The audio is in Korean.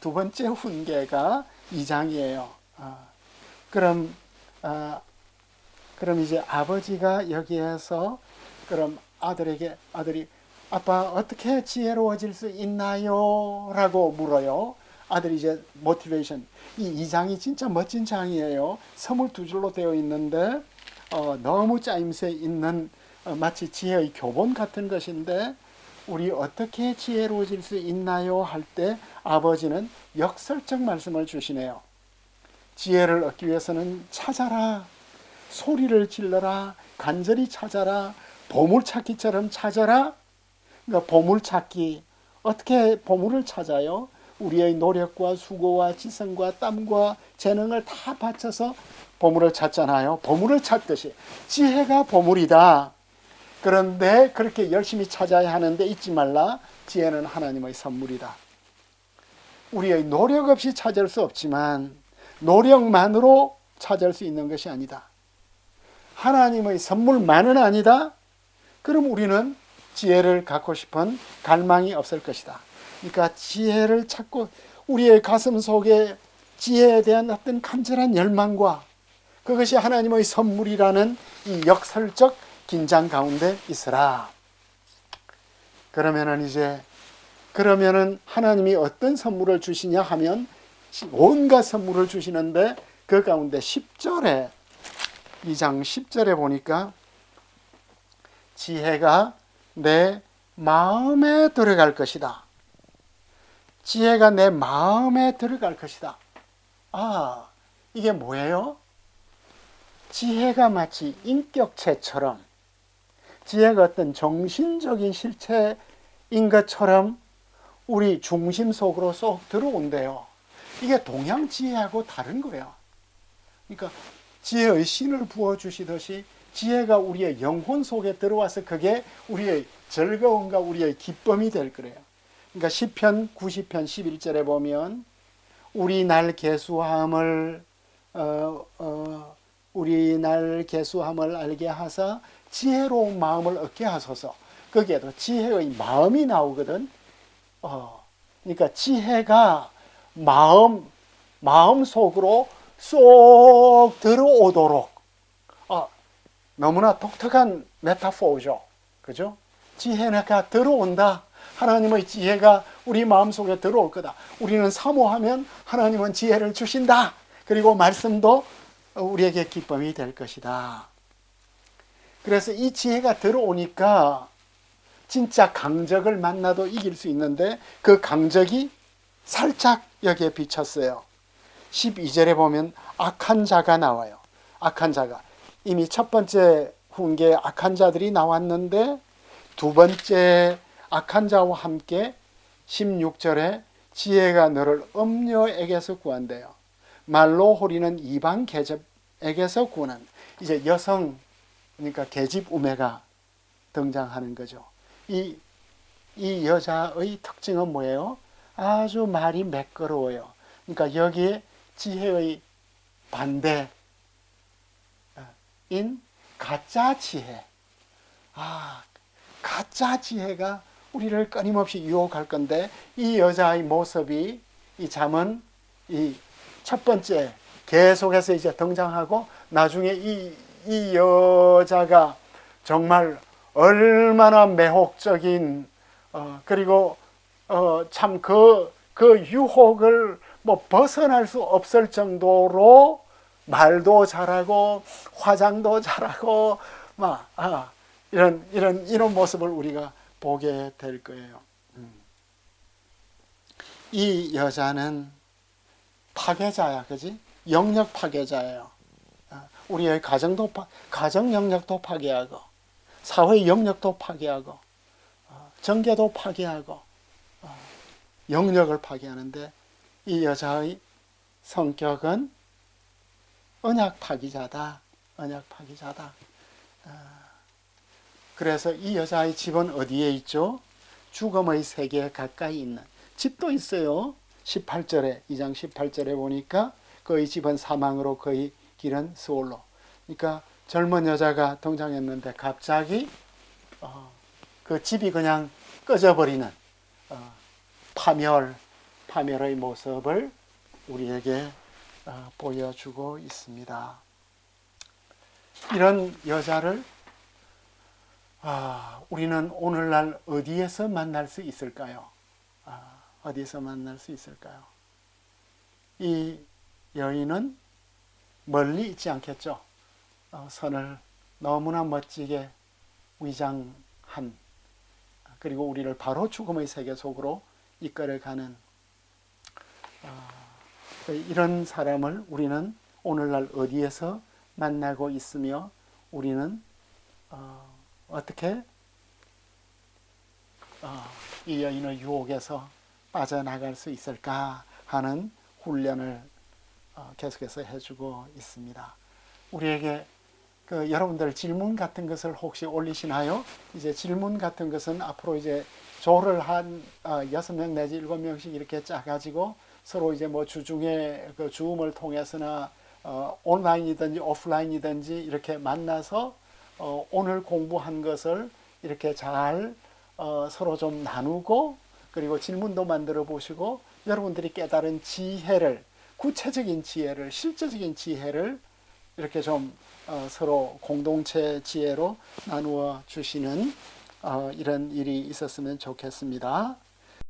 두 번째 훈계가 2장이에요. 그럼 아, 그럼 이제 아버지가 여기에서 그럼 아들에게 아들이 아빠 어떻게 지혜로워질 수 있나요? 라고 물어요. 아들이 이제 모티베이션 이 2장이 진짜 멋진 장이에요. 22줄로 되어 있는데 어, 너무 짜임새 있는 어, 마치 지혜의 교본 같은 것인데 우리 어떻게 지혜로워질 수 있나요? 할 때 아버지는 역설적 말씀을 주시네요. 지혜를 얻기 위해서는 찾아라. 소리를 질러라. 간절히 찾아라. 보물찾기처럼 찾아라. 그러니까 보물찾기. 어떻게 보물을 찾아요? 우리의 노력과 수고와 지성과 땀과 재능을 다 바쳐서 보물을 찾잖아요. 보물을 찾듯이 지혜가 보물이다. 그런데 그렇게 열심히 찾아야 하는데 잊지 말라. 지혜는 하나님의 선물이다. 우리의 노력 없이 찾을 수 없지만 노력만으로 찾을 수 있는 것이 아니다. 하나님의 선물만은 아니다. 그럼 우리는 지혜를 갖고 싶은 갈망이 없을 것이다. 그러니까 지혜를 찾고 우리의 가슴 속에 지혜에 대한 어떤 간절한 열망과 그것이 하나님의 선물이라는 이 역설적 긴장 가운데 있으라. 그러면은 이제 그러면은 하나님이 어떤 선물을 주시냐 하면 온갖 선물을 주시는데 그 가운데 10절에 2장 10절에 보니까 지혜가 내 마음에 들어갈 것이다. 지혜가 내 마음에 들어갈 것이다. 아, 이게 뭐예요? 지혜가 마치 인격체처럼 지혜가 어떤 정신적인 실체인 것처럼 우리 중심 속으로 쏙 들어온대요. 이게 동양 지혜하고 다른 거예요. 그러니까 지혜의 신을 부어 주시듯이 지혜가 우리의 영혼 속에 들어와서 그게 우리의 즐거움과 우리의 기쁨이 될 거예요. 그러니까 시편 90편 11절에 보면 우리 날 개수함을 어, 어, 우리 날 개수함을 알게 하사 지혜로운 마음을 얻게 하소서. 거기에도 지혜의 마음이 나오거든. 어, 그러니까 지혜가 마음 마음 속으로 쏙 들어오도록 어, 너무나 독특한 메타포죠. 그죠? 지혜가 들어온다. 하나님의 지혜가 우리 마음속에 들어올 거다. 우리는 사모하면 하나님은 지혜를 주신다. 그리고 말씀도 우리에게 기쁨이 될 것이다. 그래서 이 지혜가 들어오니까 진짜 강적을 만나도 이길 수 있는데 그 강적이 살짝 여기에 비쳤어요. 12절에 보면 악한 자가 나와요. 악한 자가. 이미 첫 번째 훈계 악한 자들이 나왔는데 두 번째 악한 자와 함께 16절에 지혜가 너를 음녀에게서 구한대요. 말로 호리는 이방 계집에게서 구는 이제 여성 그러니까 계집 우매가 등장하는 거죠. 이, 이 여자의 특징은 뭐예요? 아주 말이 매끄러워요. 그러니까 여기에 지혜의 반대인 가짜 지혜. 아, 가짜 지혜가 우리를 끊임없이 유혹할 건데 이 여자의 모습이 이 잠은 이 첫 번째 계속해서 이제 등장하고 나중에 이, 이 여자가 정말 얼마나 매혹적인 어, 그리고 어, 참그 그 유혹을 뭐 벗어날 수 없을 정도로 말도 잘하고 화장도 잘하고 막 아, 이런 이런 이런 모습을 우리가 보게 될 거예요. 음. 이 여자는 파괴자야, 그지? 영역 파괴자예요. 아, 우리의 가정도 파, 가정 영역도 파괴하고 사회 영역도 파괴하고 어, 정계도 파괴하고 어, 영역을 파괴하는데 이 여자의 성격은 언약 파기자다. 언약 파기자다. 아, 그래서 이 여자의 집은 어디에 있죠? 죽음의 세계에 가까이 있는 집도 있어요. 18절에 2장 18절에 보니까 그의 집은 사망으로 그의 길은 스올로. 그러니까 젊은 여자가 등장했는데 갑자기 어, 그 집이 그냥 꺼져버리는 어, 파멸, 파멸의 모습을 우리에게 어, 보여주고 있습니다. 이런 여자를 아, 우리는 오늘날 어디에서 만날 수 있을까요? 아, 어디서 만날 수 있을까요? 이 여인은 멀리 있지 않겠죠. 어, 선을 너무나 멋지게 위장한 그리고 우리를 바로 죽음의 세계 속으로 이끌어가는 아, 이런 사람을 우리는 오늘날 어디에서 만나고 있으며 우리는 어, 어떻게 어, 이 여인의 유혹에서 빠져나갈 수 있을까 하는 훈련을 어, 계속해서 해주고 있습니다. 우리에게 그 여러분들 질문 같은 것을 혹시 올리시나요? 이제 질문 같은 것은 앞으로 이제 조를 한 어, 여섯 명 내지 일곱 명씩 이렇게 짜가지고 서로 이제 뭐 주중에 그 주음을 통해서나 어, 온라인이든지 오프라인이든지 이렇게 만나서 어, 오늘 공부한 것을 이렇게 잘 어, 서로 좀 나누고 그리고 질문도 만들어 보시고 여러분들이 깨달은 지혜를 구체적인 지혜를 실제적인 지혜를 이렇게 좀 어, 서로 공동체 지혜로 나누어 주시는 어, 이런 일이 있었으면 좋겠습니다.